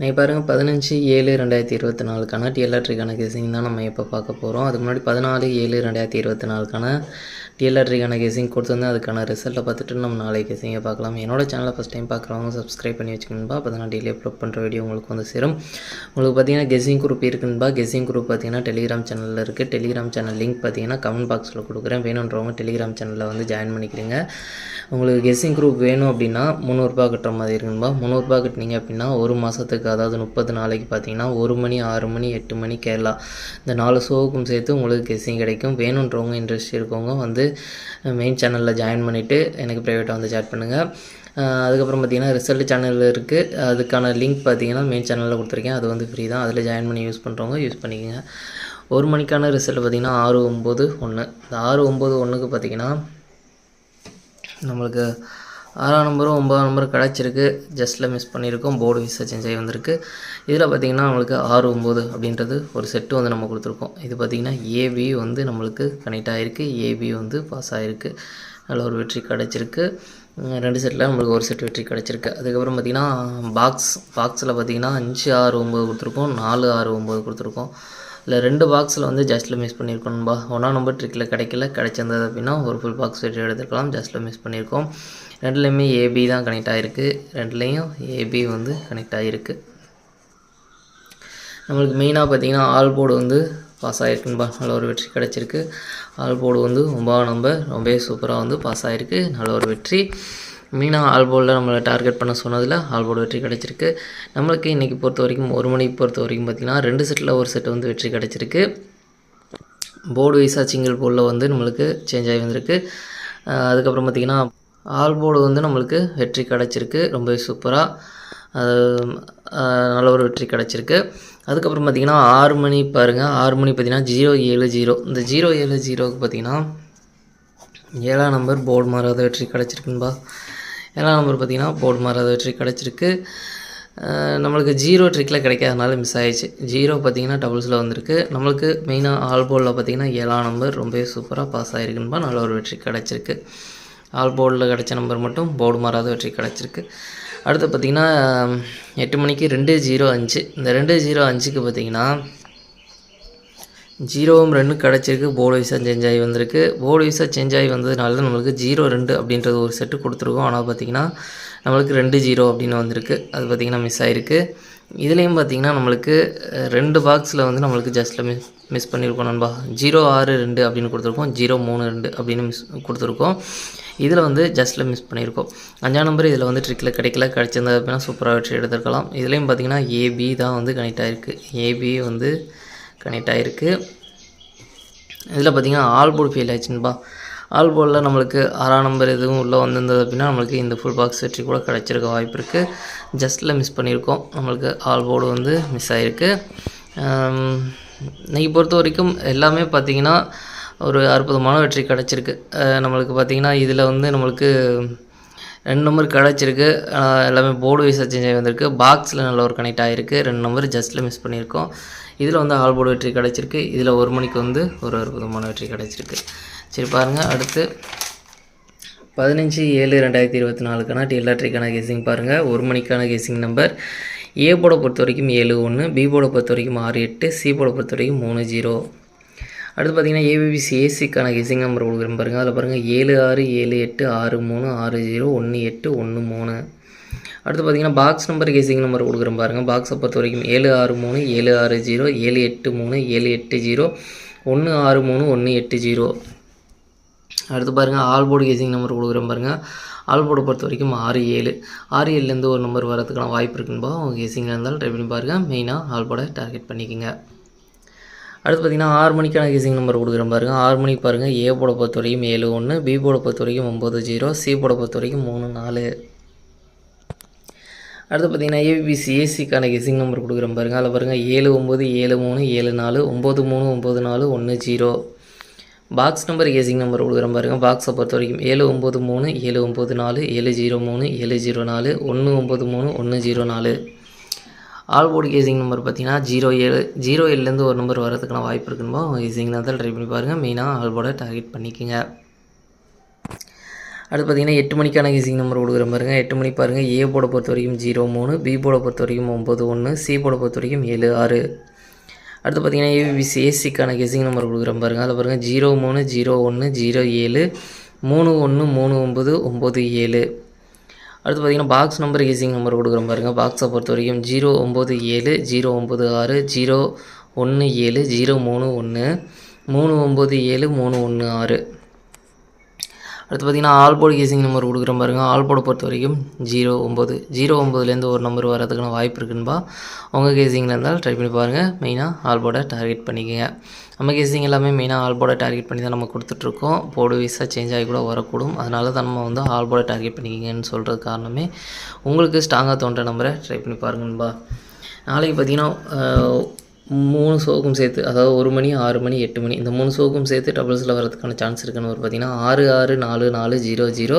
நீ பாருங்கள் பதினஞ்சு ஏழு ரெண்டாயிரத்தி இருபத்தி நாலுக்கான டிஎல்ஆர்ட்ரிக்கான கேசிங் தான் நம்ம இப்போ பார்க்க போகிறோம் அதுக்கு முன்னாடி பதினாலு ஏழு ரெண்டாயிரத்தி இருபத்தி நாலுக்கான டிஎல்ஆர்ட்ரிக்கான கேசிங் கொடுத்துருந்து அதுக்கான ரிசல்ட்டை பார்த்துட்டு நம்ம நாளை கேசிங்கை பார்க்கலாம். என்னோட சேனலை ஃபஸ்ட் டைம் பார்க்குறவங்க சப்ஸ்கிரைப் பண்ணி வச்சுக்கணும்பா அப்போ தான் நான் டெய்லி அப்லோட் பண்ணுற வீடியோ உங்களுக்கு வந்து சேரும். உங்களுக்கு பார்த்தீங்கன்னா கெஸிங் குரூப் இருக்குன்பா கெஸிங் குரூப் பார்த்தீங்கன்னா டெலிகிராம் சேனலில் இருக்குது டெலிகிராம் சேனல் லிங்க் பார்த்தீங்கன்னா கமெண்ட் பாக்ஸில் கொடுக்குறேன். வேணுன்றவங்க டெலிகிராம் சேனலில் வந்து ஜாயின் பண்ணிக்கிறீங்க. உங்களுக்கு கெஸ்ஸிங் குரூப் வேணும் அப்படின்னா முந்நூறுரூபா கட்டுற மாதிரி இருக்குன்பா முந்நூறுரூபா கட்டினீங்க அப்படின்னா ஒரு மாதத்துக்கு அதாவது முப்பது நாளைக்கு பார்த்தீங்கன்னா ஒரு மணி ஆறு மணி எட்டு மணி கேரளா. இந்த நாலு ஷோவுக்கும் சேர்த்து உங்களுக்கு கெஸ்ஸிங் கிடைக்கும். வேணுன்றவங்க இன்ட்ரெஸ்ட் இருக்கவங்க வந்து மெயின் சேனலில் ஜாயின் பண்ணிவிட்டு எனக்கு ப்ரைவேட்டாக வந்து சேட் பண்ணுங்கள் அதுக்கப்புறம் பார்த்திங்கன்னா ரிசல்ட் சேனலில் இருக்குது அதுக்கான லிங்க் பார்த்தீங்கன்னா மெயின் சேனலில் கொடுத்துருக்கேன். அது வந்து ஃப்ரீ தான். அதில் ஜாயின் பண்ணி யூஸ் பண்ணுறவங்க யூஸ் பண்ணிக்கோங்க. ஒரு மணிக்கான ரிசல்ட் பார்த்தீங்கன்னா ஆறு ஒம்பது ஒன்று இந்த ஆறு ஒம்பது ஒன்றுக்கு பார்த்தீங்கன்னா நம்மளுக்கு ஆறாம் நம்பரும் ஒன்பதாம் நம்பரும் கிடச்சிருக்கு. ஜஸ்ட்டில் மிஸ் பண்ணியிருக்கோம். போர்டு விசா சேஞ்ச் ஆகி வந்திருக்கு. இதில் பார்த்திங்கன்னா நம்மளுக்கு ஆறு ஒம்பது அப்படின்றது ஒரு செட்டு வந்து நம்ம கொடுத்துருக்கோம். இது பார்த்திங்கன்னா ஏபி வந்து நம்மளுக்கு கனெக்ட் ஆகிருக்கு ஏபி வந்து பாஸ் ஆகிருக்கு நல்ல ஒரு வெற்றி கிடச்சிருக்கு. ரெண்டு செட்டில் நம்மளுக்கு ஒரு செட் வெற்றி கிடச்சிருக்கு. அதுக்கப்புறம் பார்த்திங்கன்னா பாக்ஸ் பாக்ஸில் பார்த்திங்கன்னா அஞ்சு ஆறு ஒம்பது கொடுத்துருக்கோம். நாலு ஆறு ஒம்பது கொடுத்துருக்கோம். இல்லை ரெண்டு பாக்ஸில் வந்து ஜஸ்ட்டில் மிஸ் பண்ணியிருக்கோம்பா ஒன்றா நம்பர் ட்ரிக்கில் கிடைக்கல. கிடைச்சிருந்தது அப்படின்னா ஒரு ஃபுல் பாக்ஸ் வெற்றி எடுத்துக்கலாம் ஜஸ்ட்டில் மிஸ் பண்ணியிருக்கோம். ரெண்டுலேயுமே ஏபி தான் கனெக்ட் ஆகிருக்கு ரெண்டுலேயும் ஏபி வந்து கனெக்ட் ஆகிருக்கு நம்மளுக்கு மெயினாக பார்த்திங்கன்னா ஆல் போர்டு வந்து பாஸ் ஆகிருக்குன்பா நல்ல ஒரு வெற்றி கிடச்சிருக்கு. ஆல் போர்டு வந்து ஒன்பதாம் நம்பர் ரொம்பவே சூப்பராக வந்து பாஸ் ஆகிருக்கு நல்ல ஒரு வெற்றி. மீனா ஆல் நம்மளை டார்கெட் பண்ண சொன்னதில் ஆல் வெற்றி கிடச்சிருக்கு. நம்மளுக்கு இன்றைக்கி பொறுத்த வரைக்கும் ஒரு மணிக்கு பொறுத்த வரைக்கும் பார்த்திங்கன்னா ரெண்டு செட்டில் ஒரு செட்டு வந்து வெற்றி கிடச்சிருக்கு. போர்டு வைஸாக சிங்கிள் போலில் வந்து நம்மளுக்கு சேஞ்ச் ஆகி வந்திருக்கு. அதுக்கப்புறம் பார்த்திங்கன்னா ஆல் போர்டு வந்து நம்மளுக்கு வெற்றி கிடச்சிருக்கு. ரொம்பவே சூப்பராக நல்ல ஒரு வெற்றி கிடச்சிருக்கு. அதுக்கப்புறம் பார்த்திங்கன்னா ஆறு மணி பாருங்கள் ஆறு மணி பார்த்திங்கன்னா ஜீரோ ஏழு ஜீரோ இந்த ஜீரோ ஏழு ஜீரோவுக்கு பார்த்திங்கன்னா ஏழாம் நம்பர் போர்டு மாறாத வெற்றி கிடச்சிருக்குன்பா ஏழாம் நம்பர் பார்த்திங்கன்னா போர்டு மாறாத வெற்றி கிடச்சிருக்கு. நம்மளுக்கு ஜீரோ ட்ரிக்கில் கிடைக்காதனால மிஸ் ஆகிடுச்சு ஜீரோ பார்த்திங்கன்னா டபுள்ஸில் வந்திருக்கு. நம்மளுக்கு மெயினாக ஆல் போர்டில் பார்த்திங்கன்னா ஏழாம் நம்பர் ரொம்பவே சூப்பராக பாஸ் ஆகிருக்குன்பா நல்ல ஒரு வெற்றி கிடச்சிருக்கு. ஆல் போர்டில் கிடச்ச நம்பர் மட்டும் போர்டு மாறாத வெற்றி கிடச்சிருக்கு. அடுத்து பார்த்திங்கன்னா எட்டு மணிக்கு ரெண்டு ஜீரோ அஞ்சு. இந்த ரெண்டு ஜீரோ அஞ்சுக்கு பார்த்திங்கன்னா ஜீரோவும் ரெண்டும் கிடச்சிருக்கு. போர்டு வைஸாக சேஞ்ச் ஆகி வந்திருக்கு. போர்டு வைஸாக சேஞ்ச் ஆகி வந்ததுனால தான் நம்மளுக்கு ஜீரோ ரெண்டு அப்படின்றது ஒரு செட்டு கொடுத்துருக்கோம். ஆனால் பார்த்திங்கன்னா நம்மளுக்கு ரெண்டு ஜீரோ அப்படின்னு வந்திருக்கு. அது பார்த்திங்கன்னா மிஸ் ஆகிருக்கு இதுலேயும் பார்த்திங்கன்னா நம்மளுக்கு ரெண்டு பாக்ஸில் வந்து நம்மளுக்கு ஜஸ்ட்டில் மிஸ் மிஸ் பண்ணியிருக்கோம் நண்பா. ஜீரோ ஆறு ரெண்டு அப்படின்னு கொடுத்துருக்கோம். ஜீரோ மூணு ரெண்டு அப்படின்னு மிஸ் கொடுத்துருக்கோம். இதில் வந்து ஜஸ்ட்டில் மிஸ் பண்ணியிருக்கோம் அஞ்சாம் நம்பர் இதில் வந்து ட்ரிக்கில் கிடைக்கல. கிடச்சிருந்தது அப்படின்னா சூப்பராக வெற்றி எடுத்துருக்கலாம். இதுலேயும் பார்த்திங்கன்னா ஏபி தான் வந்து கனெக்ட் ஆகிருக்கு ஏபி வந்து கனெக்ட் ஆகிருக்கு இதில் பார்த்திங்கன்னா ஆல் போர்டு ஃபெயில் ஆயிடுச்சுன்பா. ஆல் போர்டில் நம்மளுக்கு ஆறாம் நம்பர் எதுவும் உள்ளே வந்திருந்தது அப்படின்னா நம்மளுக்கு இந்த ஃபுல் பாக்ஸ் வெற்றி கூட கிடச்சிருக்க வாய்ப்பு இருக்குது ஜஸ்ட்டில் மிஸ் பண்ணியிருக்கோம். நம்மளுக்கு ஆல் போர்டு வந்து மிஸ் ஆகிருக்கு இன்றைக்கி பொறுத்த வரைக்கும் எல்லாமே பார்த்திங்கன்னா ஒரு அற்புதமான வெற்றி கிடச்சிருக்கு. நம்மளுக்கு பார்த்திங்கன்னா இதில் வந்து நம்மளுக்கு ரெண்டு நம்பர் கிடச்சிருக்கு எல்லாமே போர்டு வைஸாக சேஞ்ச் ஆகி வந்திருக்கு. பாக்ஸில் நல்ல ஒரு கனெக்ட் ஆகிருக்கு ரெண்டு நம்பர் ஜஸ்ட்டில் மிஸ் பண்ணியிருக்கோம். இதில் வந்து ஆல் போர்டு வெற்றி கிடச்சிருக்கு. இதில் ஒரு மணிக்கு வந்து ஒரு அற்புதமான வெற்றி கிடச்சிருக்கு. சரி பாருங்கள் அடுத்து பதினஞ்சு ஏழு ரெண்டாயிரத்தி இருபத்தி நாலுக்கான டெல்லாட்ரிக்கான கேசிங் பாருங்கள் ஒரு மணிக்கான கேசிங் நம்பர் ஏ போர்டை பொறுத்த வரைக்கும் ஏழு ஒன்று பி போர்டை பொறுத்த வரைக்கும் ஆறு எட்டு சி போர்டை பொறுத்த வரைக்கும் மூணு ஜீரோ. அடுத்து பார்த்தீங்கன்னா ஏபிபிசி ஏசிக்கான கெஸிங் நம்பர் கொடுக்குறேன் பாருங்கள் அதில் பாருங்கள் ஏழு ஆறு ஏழு எட்டு ஆறு மூணு ஆறு ஜீரோ ஒன்று எட்டு ஒன்று மூணு. அடுத்து பார்த்தீங்கன்னா பாக்ஸ் நம்பர் கெஸிங் நம்பர் கொடுக்குறேன் பாருங்கள் பாக்ஸை பொறுத்த வரைக்கும் ஏழு ஆறு மூணு ஏழு ஆறு ஜீரோ ஏழு எட்டு மூணு ஏழு எட்டு ஜீரோ ஒன்று ஆறு மூணு ஒன்று எட்டு ஜீரோ. அடுத்து பாருங்கள் ஆல் போர்டு நம்பர் கொடுக்குறேன் பாருங்கள் ஆல்போர்டை பொறுத்த வரைக்கும் ஆறு ஏழு. ஆறு ஏழுலேருந்து ஒரு நம்பர் வரதுக்கான வாய்ப்பு இருக்குன்பா உங்கள் கேசிங்காக இருந்தாலும் ட்ரை பண்ணி பாருங்கள் மெயினாக ஆல் போர்டை டார்கெட் பண்ணிக்கோங்க. அடுத்து பார்த்திங்கன்னா ஆறு மணிக்கான நம்பர் கொடுக்குறேன் பாருங்கள் ஆறு மணிக்கு பாருங்கள் ஏ போட பொறுத்த வரைக்கும் ஏழு ஒன்று பி போட பொறுத்த வரைக்கும் ஒம்பது ஜீரோ சி போட பொறுத்த வரைக்கும் மூணு நாலு. அடுத்து பார்த்திங்கன்னா ஏபிசி ஏசிக்கான கெஸிங் நம்பர் கொடுக்குறேன் பாருங்கள் அதில் பாருங்கள் ஏழு ஒம்பது ஏழு மூணு ஏழு நாலு ஒம்பது மூணு ஒம்பது நாலு ஒன்று zero. Box number guessing number கொடுக்குறேன் பாருங்கள் பாக்ஸை பொறுத்த வரைக்கும் ஏழு ஒம்பது மூணு ஏழு ஒம்பது நாலு ஏழு ஜீரோ மூணு ஏழு ஜீரோ நாலு ஒன்று ஒம்பது மூணு ஒன்று ஜீரோ நாலு. ஆல் போர்டு கேசிங் நம்பர் பார்த்தீங்கன்னா ஜீரோ ஏழு ஜீரோ ஏழுலேருந்து ஒரு நம்பர் வரதுக்கான வாய்ப்பு இருக்குன்னு உங்கள் கேசிங் தான் ட்ரை பண்ணி பாருங்கள் மெயினாக ஆல் போர்டை டார்கெட் பண்ணிக்கோங்க. அடுத்து பார்த்தீங்கன்னா எட்டு மணிக்கான கேசிங் நம்பர் கொடுக்குற பாருங்க. எட்டு மணி பாருங்கள் ஏ போட பொறுத்த வரைக்கும் ஜீரோ மூணு பி போட பொறுத்த வரைக்கும் ஒம்பது ஒன்று சி போட பொறுத்த வரைக்கும் ஏழு ஆறு. அடுத்து பார்த்தீங்கன்னா ஏபிசி ஏசிக்கான கேசிங் நம்பர் கொடுக்குற பாருங்க. அதில் பாருங்கள் ஜீரோ மூணு ஜீரோ ஒன்று ஜீரோ ஏழு மூணு ஒன்று மூணு ஒம்பது ஒம்பது ஏழு. அடுத்து பார்த்தீங்கன்னா பாக்ஸ் நம்பர் ஈஸிங் நம்பர் கொடுக்குறோம் பாருங்கள் பாக்ஸை பொறுத்த வரைக்கும் ஜீரோ ஒம்பது ஏழு ஜீரோ ஒம்பது ஆறு ஜீரோ ஒன்று ஏழு ஜீரோ மூணு ஒன்று மூணு ஒம்பது ஏழு மூணு ஒன்று ஆறு. அடுத்து பார்த்தீங்கன்னா ஆல்போர்டு கேசிங் நம்பர் கொடுக்குற பாருங்க ஆல்போர்டு பொறுத்த வரைக்கும் ஜீரோ ஒம்பது ஜீரோ ஒம்பதுலேருந்து ஒரு நம்பர் வரதுக்கான வாய்ப்பு இருக்குன்பா. உங்கள் கேசிங்கில் இருந்தால் ட்ரை பண்ணி பாருங்கள் மெயினாக ஆல்போர்டை டார்கெட் பண்ணிக்கோங்க. நம்ம கேசிங் எல்லாமே மெயினாக ஆல்போர்டை டார்கெட் பண்ணி தான் நம்ம கொடுத்துட்ருக்கோம். போர்டு வீஸாக சேஞ்ச் ஆகி கூட வரக்கூடும். அதனால தான் நம்ம வந்து ஆல்போர்டை டார்கெட் பண்ணிக்கிங்கன்னு சொல்கிறது காரணமே உங்களுக்கு ஸ்ட்ராங்காக தோன்ற நம்பரை ட்ரை பண்ணி பாருங்கன்பா. நாளைக்கு பார்த்தீங்கன்னா மூணு ஷோக்கும் சேர்த்து அதாவது ஒரு மணி ஆறு மணி எட்டு மணி இந்த மூணு ஷோக்கும் சேர்த்து டபுள்ஸில் வரதுக்கான சான்ஸ் இருக்குன்னு ஒரு பார்த்தீங்கன்னா ஆறு ஆறு நாலு நாலு ஜீரோ ஜீரோ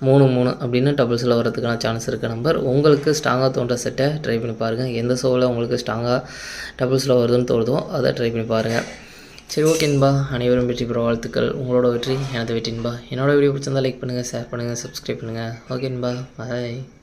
மூணு மூணு அப்படின்னு டபுள்ஸில் வரதுக்கான சான்ஸ் இருக்க நம்பர் உங்களுக்கு ஸ்ட்ராங்காக தோன்ற செட்டை ட்ரை பண்ணி பாருங்கள் எந்த ஷோவில் உங்களுக்கு ஸ்ட்ராங்காக டபுள்ஸில் வருதுன்னு தோணுதோ அதை ட்ரை பண்ணி பாருங்கள் சரி ஓகேன்பா அனைவரும் வெற்றி பெற வாழ்த்துக்கள். உங்களோட வெற்றி எனது வெற்றின்பா என்னோட வீடியோ பிடிச்சிருந்தால் லைக் பண்ணுங்கள் ஷேர் பண்ணுங்கள் சப்ஸ்கிரைப் பண்ணுங்கள் ஓகேன்பா பாய்